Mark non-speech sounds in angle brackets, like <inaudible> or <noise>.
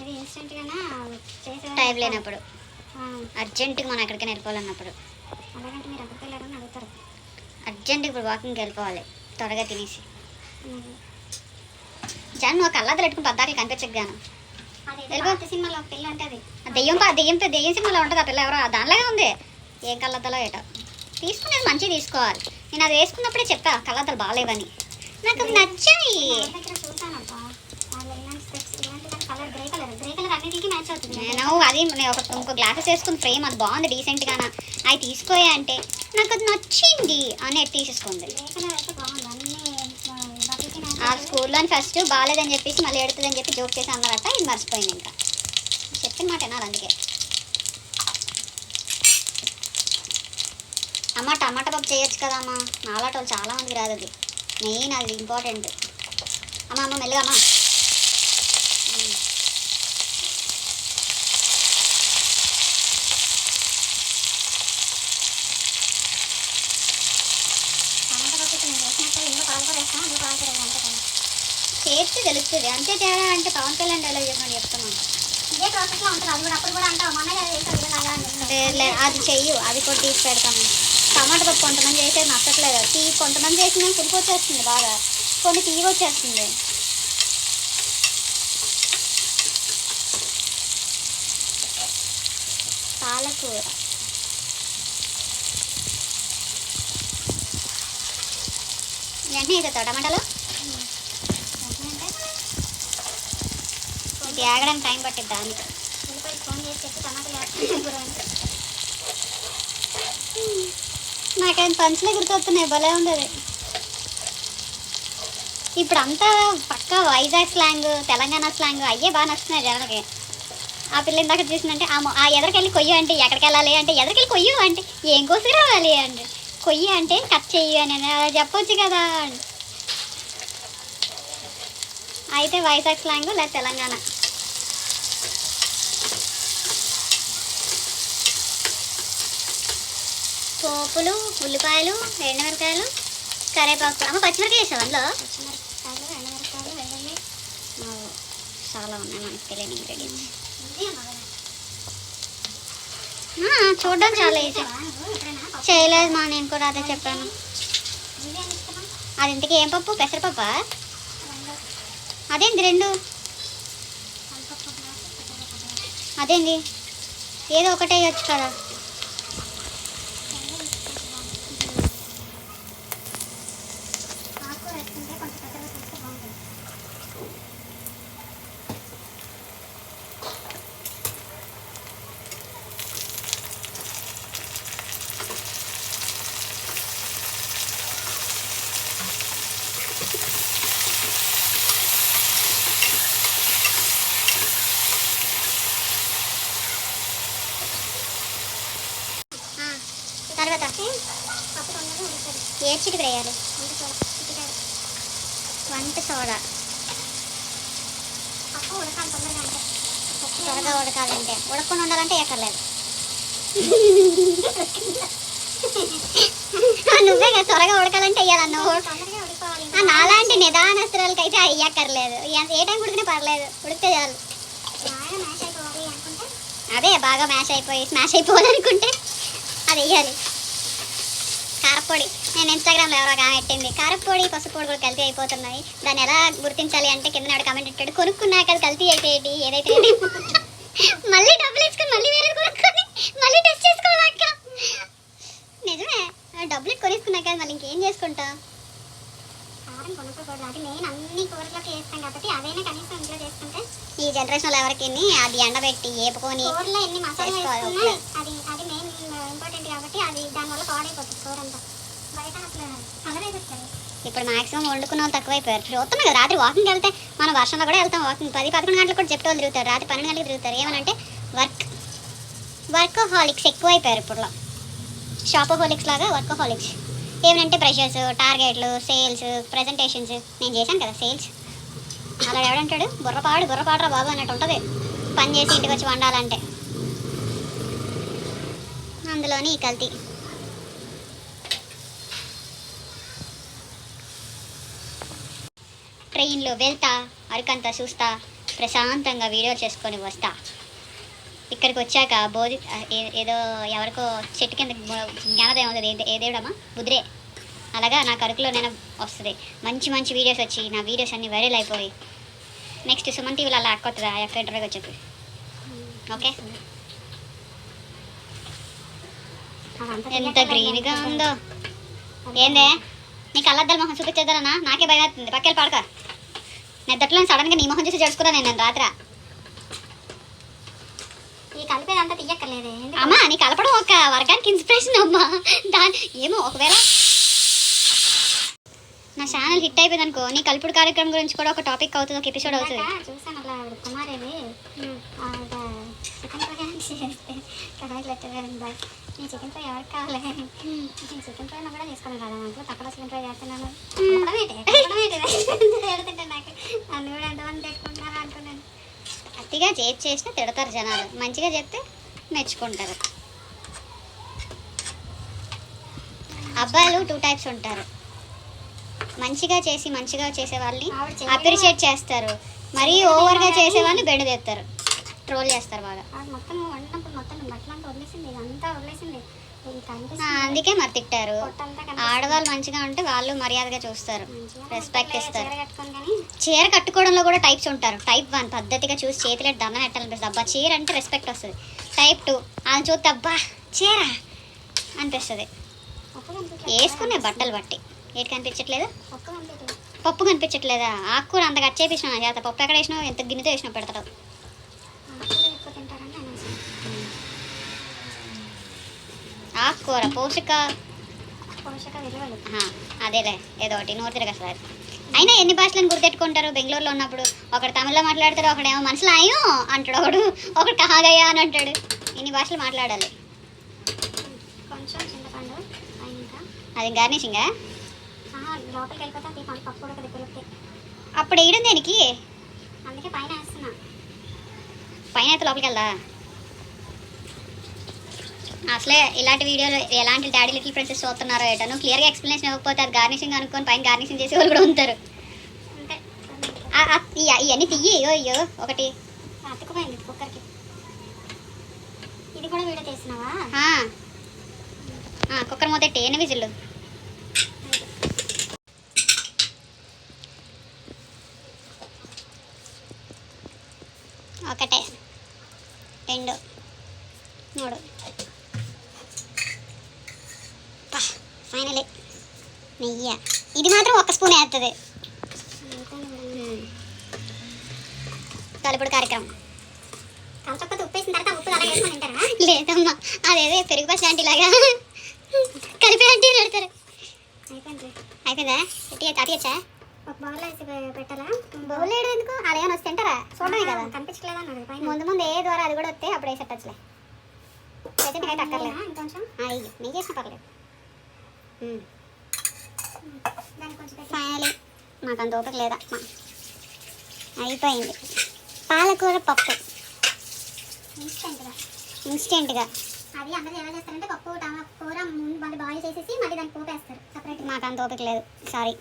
ఇది ఇన్స్టెంట్గానే చేసే టైం లేనప్పుడు. అర్జెంటుగా మనం ఎక్కడికైనా వెళ్ళిపోవాలన్నప్పుడు. అలాగంటే మీరు ఎక్కడికి వెళ్ళారని అడుగుతారు. అర్జెంటుగా ఇప్పుడు వాకింగ్కి వెళ్ళిపోవాలి త్వరగా తినేసి. జాన్ నువ్వు కళ్ళాదలు పెట్టుకుని పద్దాకలు కనిపించగాను అదేదో వెళ్ళిపో. పాత సినిమాలో పిల్ల అంటే అది దెయ్యం దెయ్యం దెయ్యం సినిమాలో ఉంటుంది ఆ పిల్ల ఎవరో దానిలాగే ఉంది. ఏం కళ్ళద్దలో ఏటో. తీసుకునేది మంచిగా తీసుకోవాలి. నేను అది వేసుకున్నప్పుడే చెప్పా కళ్ళద్దలు బాగాలేవని. నాకు నచ్చాయి ఎవరి దగ్గర చూసానబ్బా వాళ్ళు ఇలాంటి స్పెక్స్ ఇలాంటి colour grey colour grey colour అన్నిటికీ మ్యాచ్ అవుతుంది నేను అది నేను ఒక ఇంకో గ్లాసెస్ వేసుకుని ఫ్రేమ్ అది బాగుంది డీసెంట్గా అవి తీసుకోయా అంటే నాకు అది నచ్చింది అని తీసేసుకుంది. ఆ స్కూల్లో ఫస్ట్ బాగాలేదని చెప్పేసి మళ్ళీ ఎడుతుందని చెప్పి జోక్ చేసి అన్నారట ఇది మర్చిపోయింది ఇంకా. చెప్పిన మాట వినాలి అందుకే. అమ్మ టమాటా పప్పు చేయొచ్చు కదా అమ్మ. నాలాట వాళ్ళు రాదు అది. మెయిన్ అది ఇంపార్టెంట్. అమ్మ అమ్మ మెల్లగా అమ్మ ఉమ్. టమాటా పప్పుకి నేను చేసినట్టు ఇందులో పాలకూర వేస్తాను అందులో అంతే కదా చేస్తే తెలుస్తుంది. అంతే తేడా అంటే పవన్ కళ్యాణ్ డైలాగ్ చెప్పండి చెప్తున్నాను ఇదే ప్రాసెస్లో ఉంటుంది అది కూడా అప్పుడు కూడా అంటావు మొన్న అని అది చెయ్యు. అది కూడా తీసి పెడతాము. టమాటా పప్పు కొంతమంది చేసేది నచ్చట్లేదు. తీ కొంతమంది చేసిన పులుపు వచ్చేస్తుంది బాగా. కొన్ని తీగ వచ్చేస్తుంది. పాలకూర. వెంటనే అవుతుంది టమాటాలు ఇది ఆగడానికి టైం పట్టిద్ది దానికి ఫోన్ చేసి చెప్పి టమాటాలు వేస్తాను నాకేం పంచులే గుర్తొస్తున్నాయి భలే ఉండదు. ఇప్పుడు అంతా పక్క వైజాగ్ స్లాంగ్ తెలంగాణ స్లాంగ్ అయ్యే బాగా నచ్చుతున్నాయి జనాలకి. ఆ పిల్ల ఇందాక చూసిందంటే ఆ ఆ ఎదరికెళ్ళి కొయ్యి అంటే ఎక్కడికి వెళ్ళాలి అంటే ఎదరికెళ్ళి కొయ్యు అంటే ఏం కోసి రావాలి అంటే. కొయ్యి అంటే కట్ చెయ్యి అని అలా చెప్పొచ్చు కదా. అయితే వైజాగ్ స్లాంగ్ లేదా తెలంగాణ? పోపులు ఉల్లిపాయలు ఎండుమిరకాయలు కరేపాకు. అమ్మ పచ్చిమిరకాయ వేసావు అందులో? పచ్చిమిరపకాయలు ఎండుమిరపకాయలు వెల్లుల్లి ఆ, చాలా ఉన్నాయి మనకి తెలియని ఇంగ్రీడియంట్స్. చూడడం చాలా ఈజీ చేయలేదు మా నేను కూడా అదే చెప్పాను. అది ఇంతకీ ఏం పప్పు? పెసరపప్ప? అదేంటి అదేంది రెండు? అదేంటి అదేంది? ఏదో ఒకటే ఇవ్వచ్చు కదా రెండు వేసుకుంటే బాగుంటుంది. ఆకుకూర వేసుకుంటే కొంచెం పెద్దగా చేస్తే బాగుంటుంది ఆ, తర్వాత పప్పు తొందరగా ఉడుకుతుంది ఏ చిటికి వేయాలి? వంట సోడా. త్వరగా ఉడకాలంటే. ఉడకుండా ఉండాలంటే ఎక్కర్లేదు <laughs> నువ్వే కదా త్వరగా ఉడకాలంటే ఆ, నాలాంటి నిదానస్తురాలకి అయితే అయ్యక్కర్లేదు ఏ- టైం ఉడికినా పర్లేదు. ఉడికితే చాలు. అదే బాగా మ్యాష్ అయిపోయి స్మాష్ అయిపోవాలనుకుంటే అది వేయాలి కారపొడి. నేను ఇన్స్టాగ్రామ్లో ఎవరో ఆమె పెట్టింది కారపొడి పసుపు పొడి కూడా కల్తీ అయిపోతున్నాయి దాన్ని ఎలా గుర్తించాలి అంటే కింద నాడు కమెంట్ పెట్టాడు. కొనుక్కున్నాక అది కల్తీ అయితే ఏంటి? ఏదైతే మళ్ళీ డబ్బులు ఇచ్చుకొని మళ్ళీ వేరే కొనుక్కొని మళ్ళీ టెస్ట్ చేసుకోవాలక్క నిజమే. డబ్బులు కొనేసుకున్నాక మళ్ళీ ఇంకేం చేసుకుంటా? కారం కొనుక్కోకూడదు. అది మెయిన్ అన్ని కూరలోకి వేస్తాం కాబట్టి కనీసం ఇంట్లో చేసుకుంటే? ఈ జనరేషన్లో ఎవరికి అది ఎండబెట్టి ఏపుకొని కూరలో ఎన్ని మసాలా చేసుకోవాలి వేసుకున్నా ఒకటే. అది అది మెయిన్ ఇంపార్టెంట్ కాబట్టి అది కూర అంతా బయట అసలు కలర్ అయిపోతుంది ఇప్పుడు మాక్సిమం వండుకున్న వాళ్ళు తక్కువైపోయారు. చూస్తున్నాం కదా రాత్రి వాకింగ్కి వెళ్తే మనం వర్షంలో కూడా వెళ్తాం వాకింగ్ పది పదకొండు గంటలకు కూడా చెప్పే వాళ్ళు తిరుగుతారు రాత్రి పన్నెండు గంటలకు తిరుగుతారు. ఏమనంటే వర్క్ వర్క్ హాలిక్స్ ఎక్కువైపోయారు ఇప్పుడు షాప్ హాలిక్స్ లాగా వర్క్ హాలిక్స్ ఏమనంటే ప్రెషర్స్ టార్గెట్లు సేల్స్ ప్రజెంటేషన్స్ నేను చేశాను కదా సేల్స్ అలా ఎవడంటాడు బుర్రపాడు బుర్రపాడరా బాబు అన్నట్టు ఉంటుంది. పని చేసి ఇంటికి వచ్చి వండాలంటే. అందులోని ఈ కల్తీ. ట్రైన్లో వెళ్తా అరకంతా చూస్తా ప్రశాంతంగా వీడియో చేసుకొని వస్తా. ఇక్కడికి వచ్చాక బోధి ఏదో ఎవరికో చెట్టు కింద జ్ఞానోదయం అవుతుంది. ఏ దేవుడమ్మా? బుద్రే అలాగా నా కరుకులో నేను వస్తుంది. మంచి మంచి వీడియోస్ వచ్చి నా వీడియోస్ అన్నీ వైరల్ అయిపోయి నెక్స్ట్ సుమన్ టీవీలో అలా అక్కొస్తుంది ఆ యొక్క ఇంటర్వ్యూకి వచ్చి ఓకే? ఎంత గ్రీన్గా నాకు. ఉందో. ఏందే? నీ కళ్ళద్దాల మొహం చూపించేద్దనా నాకే భయం అవుతుంది పక్కెళ్ళి పడక. నిద్దట్లో సడన్గా నీ మొహం చూసి జడుచుకున్నా నేను రాత్ర. ఈ కలిపేదంతా తీయక్కర్లేదే? అమ్మా నీ కలపడం ఒక వర్గానికి ఇన్స్పిరేషన్ అమ్మా. దాని ఏమో ఒకవేళ. నా ఛానల్ హిట్ అయిపోయింది అనుకో నీ కలుపుడు కార్యక్రమం గురించి కూడా ఒక టాపిక్ అవుతుంది ఒక ఎపిసోడ్ అవుతుంది. చూసాను అలా ఆవిడ కుమారేది ఆవిడ చికెన్ ఫ్రై అని చేస్తే కడాయి పెట్టేది నీ చికెన్ ఫ్రై ఎవరికి కావాలి నేను చికెన్ ఫ్రై కూడా చేసుకోను కదా దాంట్లో తక్కువ చికెన్ ఫ్రై చేస్తున్నాను? తిడుతుంటే నాకు నన్ను కూడా ఎంతమంది పెట్టుకుంటున్నారు అనుకున్నాను అతిగా చేసి చేసినా తిడతారు జనాలు. మంచిగా చెప్తే మెచ్చుకుంటారు. అబ్బాయిలు టూ టైప్స్ ఉంటారు. మంచిగా చేసి మంచిగా చేసే వాళ్ళని అప్రిషియేట్ చేస్తారు. మరీ ఓవర్గా చేసే వాళ్ళని బెండ తెస్తారు. ట్రోల్ చేస్తారు బాగా. ఆవిడ మొత్తం వండినప్పుడు మొత్తం బట్టలంతా వదిలేసింది ఇదంతా వదిలేసింది. అందుకే మరి తిట్టారు. ఆడవాళ్ళు మంచిగా ఉంటే వాళ్ళు మర్యాదగా చూస్తారు. రెస్పెక్ట్ ఇస్తారు. చీర కట్టుకోవడంలో కూడా టైప్స్ ఉంటారు. టైప్ వన్ పద్ధతిగా చూసి చేతిలో దండం పెట్టాలనిపిస్తుంది అబ్బా చీర అంటే రెస్పెక్ట్ వస్తుంది. టైప్ టూ అది చూస్తే అబ్బా చీర అనిపిస్తుంది. వేసుకునే బట్టలు బట్టి. ఏటి కనిపించట్లేదు? పప్పు కనిపించట్లేదు. ఆకుకూర అంత కట్ చేపించిన చేత పప్పు ఎక్కడ వేసినావు? ఎంత గిన్నెతో వేసినావు? పెడతాడు ఆకుకూర పోషక పోషక విలువలు అదేలే ఏదో ఒకటి నోరు తిరగసారి అయినా ఎన్ని భాషలను గుర్తెట్టుకుంటారు? బెంగళూరులో ఉన్నప్పుడు ఒకడు తమిళ్ళో మాట్లాడతాడు ఒకడేమో మనసులో అయ్యో అంటాడు ఒకడు ఒకడు కహాగయ్యా అని అంటాడు. ఇన్ని భాషలు మాట్లాడాలి. కొంచెం చింతపండు అది గార్నిషింగా? లోపలికి వెళ్ళిపోతే పప్పు అప్పుడు వేయడం దేనికి? అందుకే పైన వేస్తున్నా. పైన అయితే లోపలికి వెళ్దా? అసలే ఇలాంటి వీడియోలు ఎలాంటి డాడీ లిటిల్ ప్రిన్సెస్ చూస్తున్నారో ఏటో నువ్వు క్లియర్గా ఎక్స్ప్లెనేషన్ ఇవ్వకపోతే అది గార్నిషింగ్ అనుకొని పైన గార్నిషింగ్ చేసే వాళ్ళు కూడా ఉంటారు. ఇవన్నీ తియ్యి అయ్యో అయ్యో ఒకటి. అతుకుపోయింది కుక్కర్కి ఇది కూడా వీడియో. ఆ, కుక్కర్ ఎట్టి ఎన్ని విజిల్లు. ఒకటే. రెండు మూడు ఫైనలీ నెయ్యి. ఇది మాత్రం ఒక స్పూన్ వేస్తుంది కలుపుడు కార్యక్రమం. కంచకపోతే ఉప్పు వేసిన తర్వాత ఉప్పు అలా వేసుకొని తింటారా? లేదమ్మా అదేదో పెరుగు బస్ లాంటి లాగా కలిపి అంటే పెడతారు. అయిపోయింది. అయిపోయిందా? ఇట్టి అటియచ్చా ఒక బౌల్లో వేసి పెట్టాలా? బౌల్ వేయడం ఎందుకు? అలా ఏమైనా వస్తే తింటారా? చూడమే కదా. పైన. ముందు ముందు ఏ ద్వారా అది కూడా వస్తే అప్పుడు వేసేటచ్చులే ప్రెసెంట్ అయితే అక్కర్లేదు? ఇంకొంచెం. అయ్యి నేను చేసిన పర్లేదు. పెట్టి ఫైనలీ మాకు అంత ఓపిక లేదా? మా. అయిపోయింది. పాలకూర పప్పు. ఇన్స్టెంట్గా. అది అందరూ ఎలా చేస్తారంటే పప్పు కూర ముందు మళ్ళీ బాయిల్ చేసేసి మళ్ళీ దాన్ని పోపేస్తారు. సపరేట్గా మాకు అంత ఓపిక లేదు. సారీ